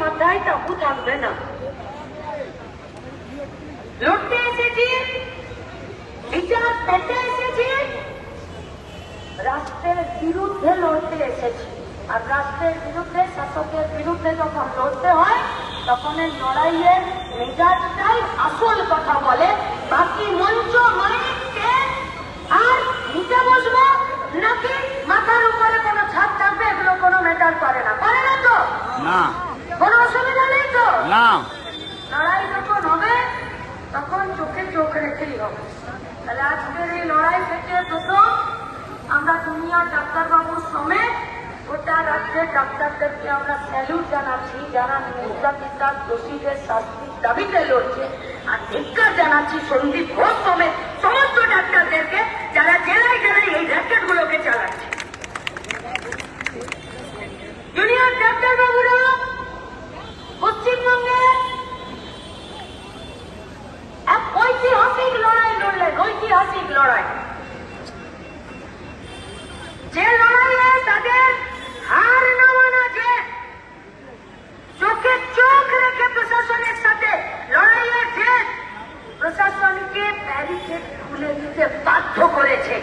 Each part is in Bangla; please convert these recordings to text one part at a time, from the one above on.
মাথায় টাকু থাকবে না। লড়তে এসেছি। বিচার পেতে এসেছি। রাষ্ট্রের বিরুদ্ধে লড়তে এসেছি। আর রাষ্ট্রের বিরুদ্ধে, শাসকের বিরুদ্ধে যখন লড়তে হয়, তখন এই লড়াইয়ের মেজাজটাই আসল কথা বলে। বাকি মঞ্চ মাইককে আর নিচে বসবো নাকি মাথার উপরে কোনো ছাদ থাকবে? এগুলো কোনো ম্যাটার করে না। করে না তো? না কোনো অসুবিধা নেই তো না লড়াই যখন হবে, তখন চোখে চোখ রেখেই হবে। তাহলে আজকের এই লড়াই থেকে প্রথম আমরা দুনিয়ার ডাক্তারবাবুর সমেত গোটা রাজ্যের ডাক্তারদেরকে আমরা স্যালুট জানাচ্ছি, যারা নির্যাতিতার দোষীদের শাস্তির দাবিতে লড়ছে। আর ধিক্কার জানাচ্ছি সন্দীপ ঘোষ সমেত সমস্ত ডাক্তারদেরকে, যারা জেলায় জেলায় এই র্যাকেটগুলোকে চালাচ্ছে জুনিয়র ডাক্তারবাবুরা পশ্চিমবঙ্গে এক ঐতিহাসিক লড়াই লড়লেন ঐতিহাসিক লড়াই যে লড়াইয়ে তাদের হার না মানা যে চোখে চোখ রেখে প্রশাসনের সাথে লড়াইয়ের যে প্রশাসনকে ব্যারিকেড খুলে দিতে বাধ্য করেছে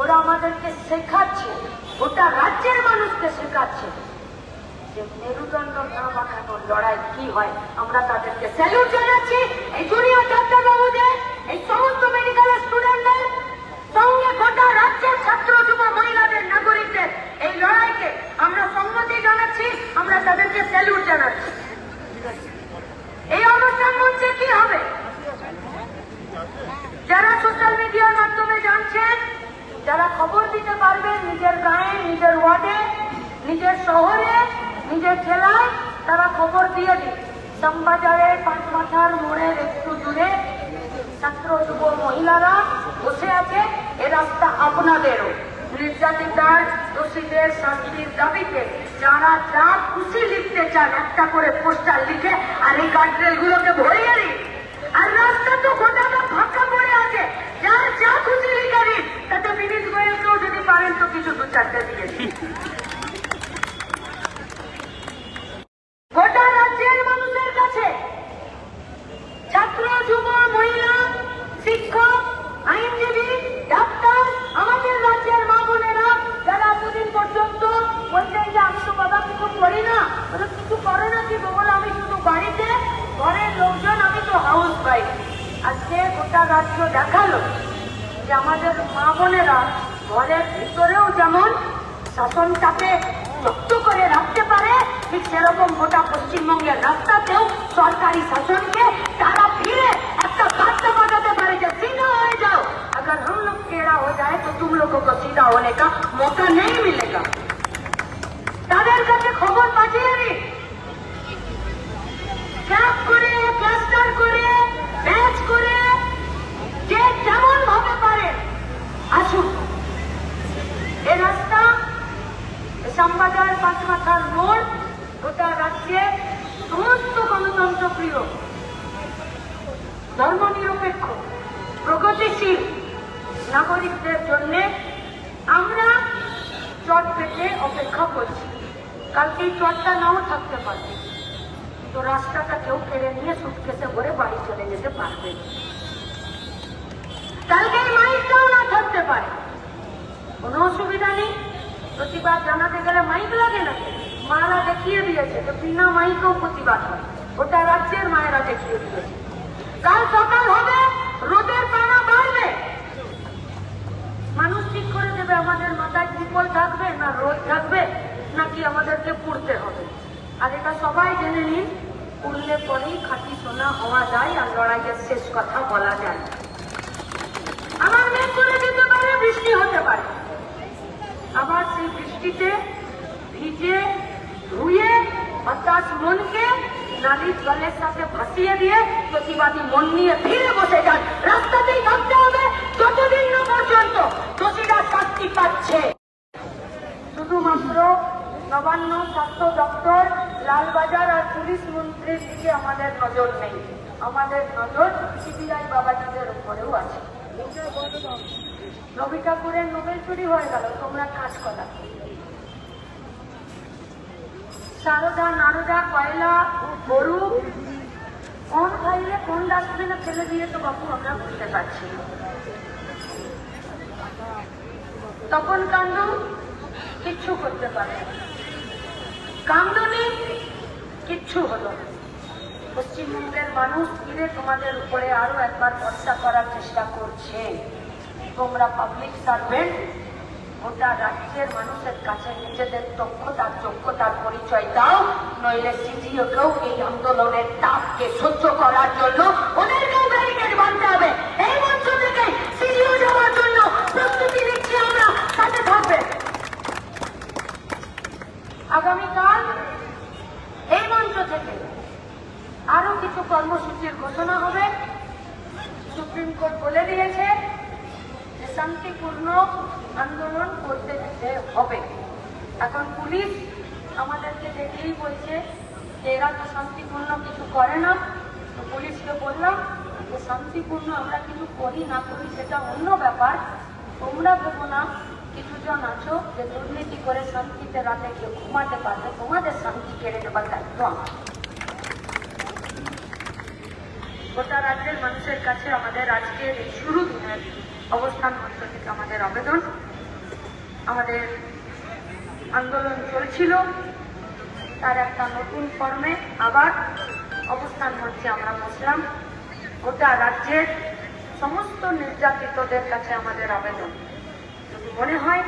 ওরা আমাদেরকে শেখাচ্ছে গোটা রাজ্যের মানুষকে শেখাচ্ছে যে মেরুদণ্ড না মাখানোর লড়াই কি হয়, আমরা তাদেরকে স্যালুট জানাচ্ছি। এই জুনিয়র ডাক্তারবাবুদের এই সমস্ত মেডিকেল স্টুডেন্টদের সঙ্গে গোটা রাজ্যের ছাত্র যুব মহিলাদের, নাগরিকদের এই লড়াইকে আমরা সম্মতি জানাচ্ছি, আমরা তাদেরকে স্যালুট জানাচ্ছি এই অনুষ্ঠান মঞ্চে কি হবে যারা সোশ্যাল মিডিয়ার মাধ্যমে জানছেন যারা খবর দিতে পারবেন নিজের গায়ে নিজের ওয়ার্ডে নিজের শহরে নিজের জেলায় তারা খবর দিয়ে দিন পাঁচ মাথার মোড়ের একটু দূরে ছাত্র যুব মহিলারা বসে আছে, এ রাস্তা আপনাদেরও। নির্যাতিতার দোষীদের শাস্তির দাবিতে যারা যা খুশি লিখতে চান, একটা করে পোস্টার লিখে আর এই গার্ডরেলগুলোকে ভরিয়ে দিন। আর রাস্তা তো গোটাটা ফাঁকা পড়ে আছে, যার যা খুশি লিখে দিন, তাতে বিনীত গোয়েলকেও যদি পারেন তো কিছু দু চারটে দিয়ে দিন গোটা রাজ্যের মানুষের কাছে ছাত্র যুব মহিলা শিক্ষক আইনজীবী ডাক্তার আমাদের রাজ্যের মা বোনেরা যারা এতদিন পর্যন্ত বলছেন যে আমি তো বাবা কিছু করি না বলে কিছু করো না কি বলে আমি শুধু বাড়িতে ঘরের লোকজন আমি তো হাউস ওয়াইফ আজকে গোটা রাজ্য দেখালো যে আমাদের মা বোনেরা ঘরের ভিতরেও যেমন শাসনটাকে যুক্ত করে রাখতে পারে ঠিক সেরকম গোটা পশ্চিমবঙ্গের রাস্তাতেও সরকারি শাসনকে তারা ফিরে একটা বার্তা বাজাতে পারে যে सीधा हो जाओ अगर हम लोग टेढ़ा हो जाए तो तुम लोगों को सीधा होने का मौका नहीं मिलेगा শ্যামবাজার পাঁচমাথার মোড়, গোটা রাজ্যে সমস্ত গণতন্ত্র প্রিয়। ধর্মনিরপেক্ষ, প্রগতিশীল নাগরিকদের জন্য আমরা চট পেতে অপেক্ষা করছি। কালকে চটটা নাও থাকতে পারবে তো রাস্তাটা কেউ কেড়ে নিয়ে সুটকেসে ভরে বাড়ি চলে যেতে পারবে। কালকে মাইকটাও না থাকতে পারে। কোনো অসুবিধা নেই। প্রতিবাদ জানাতে গেলে মাইক লাগে না? মারা দেখিয়ে দিয়েছে যে বিনা মাইকেও প্রতিবাদ হয়। ওটা রাজ্যের মায়েরা দেখিয়ে দিয়েছে। কাল সকাল হবে, রোদের পানা বাড়বে। মানুষ ঠিক করে দেবে আমাদের মাথায় ত্রিপল থাকবে না রোদ থাকবে, নাকি আমাদেরকে পড়তে হবে। আর এটা সবাই জেনে নিন উঠলে পরেই খাঁটি সোনা হওয়া যায় আর লড়াইয়ের শেষ কথা বলা যায় আমার মেঘ করে দিতে পারে বৃষ্টি হতে পারে আবার সেই বৃষ্টিতে ভিজে ধুয়ে হতাশ মনকে নারীর জলের সাথে ভাসিয়ে দিয়ে প্রতিবাদী মন নিয়ে ফিরে বসে যান। রাস্তাতেই থাকতে হবে যতদিন না পর্যন্ত দোষীরা শাস্তি পাচ্ছে। শুধুমাত্র নবান্ন স্বাস্থ্য দপ্তর, লালবাজার আর পুলিশ মন্ত্রীর দিকে আমাদের নজর নেই। আমাদের নজর সিবিআই বাবাজিদের উপরেও আছে। রবি ঠাকুরের নোবেল চুরি হয়ে গেল, তোমরা কাজ করা। সারদা, নারদা, কয়লা গরু কোন ফাইলে কোন ডাস্টবিনে ফেলে দিয়ে তো বাপু আমরা বুঝতে পারছি তখন কাণ্ড কিচ্ছু করতে পারে না। কামদুনি কিচ্ছু হলো না। পশ্চিমবঙ্গের মানুষ ফিরে তোমাদের উপরে আরও একবার ভরসা করার চেষ্টা করছে তোমরা পাবলিক সার্ভেন্ট গোটা রাজ্যের মানুষের কাছে নিজেদের দক্ষতার যোগ্যতার পরিচয় দাও, নইলে সিজিওকেও এই আন্দোলনের তাপকে সহ্য করার জন্য ব্যারিকেড বাঁধতে হবে। এই মঞ্চ থেকে সিজিও যাওয়ার জন্য প্রস্তুতি নিচ্ছি আমরা। সাথে থাকবে। আগামীকাল এই মঞ্চ থেকে আরও কিছু কর্মসূচির ঘোষণা হবে। সুপ্রিম কোর্ট বলে দিয়েছে শান্তিপূর্ণ আন্দোলন করতে হবে। এখন পুলিশ আমাদেরকে দেখেই বলছে যে এরা তো শান্তিপূর্ণ কিছু করে না। তো পুলিশকে বললাম যে শান্তিপূর্ণ আমরা কিছু করি না করি, সেটা অন্য ব্যাপার। তোমরা ভেবো না কিছু জন আছো যে দুর্নীতি করে শান্তিতে রাতে কেউ ঘুমাতে পারবে, তোমাদের শান্তি কেড়ে নেবার দায়িত্ব গোটা রাজ্যের মানুষের কাছে আমাদের আজকের এই শুরু দিনের অবস্থান মঞ্চ থেকে আমাদের আবেদন। আমাদের আন্দোলন চলছিল। তার একটা নতুন ফর্মে আবার অবস্থান মঞ্চে আমরা বসলাম গোটা রাজ্যের সমস্ত নির্যাতিতদের কাছে আমাদের আবেদন। যদি মনে হয়,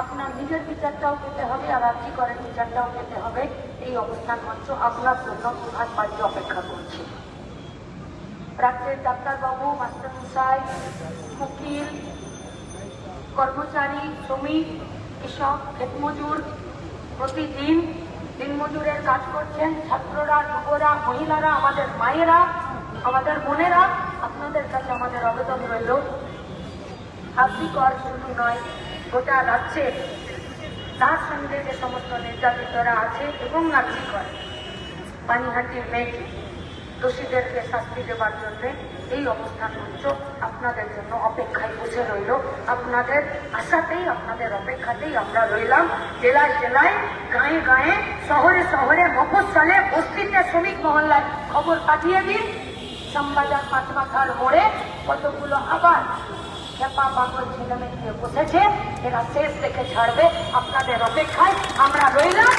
আপনার নিজের বিচারটাও পেতে হবে, আর রাজ্যি করেন, বিচারটাও পেতে হবে। এই অবস্থান মঞ্চ আপনার জন্য প্রধান বাড়ি অপেক্ষা করছে। রাজ্যের ডাক্তারবাবু, মাস্টারমশাই, উকিল, কর্মচারী, শ্রমিক, কৃষক, ক্ষেতমজুর, প্রতিদিন দিনমজুরের কাজ করছেন। ছাত্ররা, যুবরা, মহিলারা, আমাদের মায়েরা, আমাদের বোনেরা, আপনাদের কাছে আমাদের আবেদন রইল। আপনি কর শুধু নয়, গোটা রাজ্যে তার সঙ্গে যে সমস্ত নির্যাতিতরা আছে এবং করে পানিহাটির মেয়ে দোষীদেরকে শাস্তি দেওয়ার জন্য এই অবস্থান মঞ্চ আপনাদের জন্য অপেক্ষায় বসে রইল। আপনাদের আশাতেই, আপনাদের অপেক্ষাতেই আমরা রইলাম। জেলায় জেলায়, গায়ে গায়ে, শহরে শহরে, মফস্বলে, বস্তিতে শ্রমিক মহল্লায় খবর পাঠিয়ে দিন। শ্যামবাজার পাঁচমাথার মোড়ে কতগুলো আবার খেপা পাগল মেয়ে বসেছে, এরা শেষ দেখে ছাড়বে। আপনাদের অপেক্ষায় আমরা রইলাম।